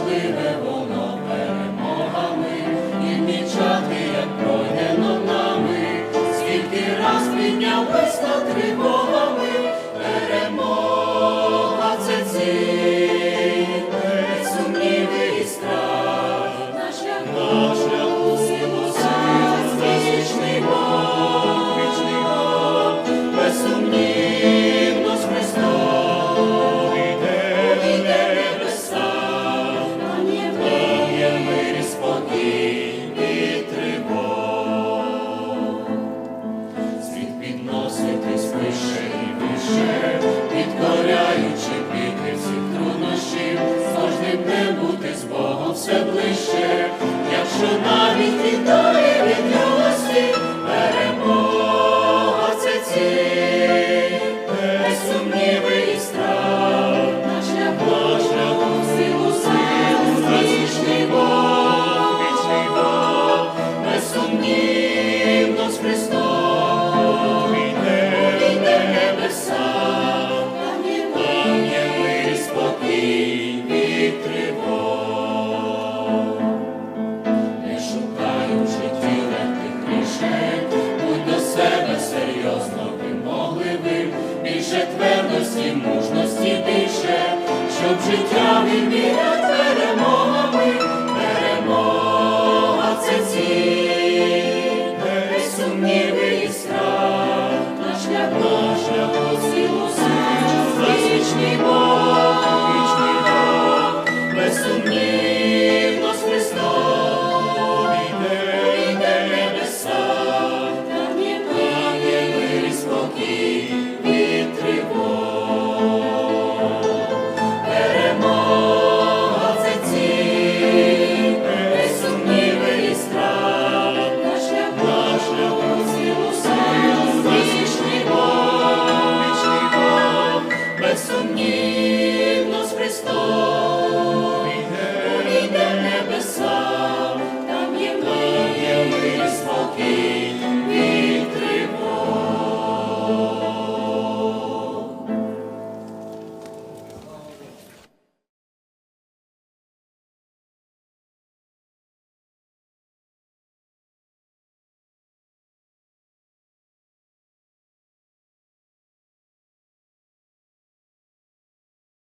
щасливе. все ближче, якщо навіть від долі від люсті перемога це ці, не сумніви. будь до себе серйозно ви могли більше твердості, мужності більше, щоб життя вибір. be.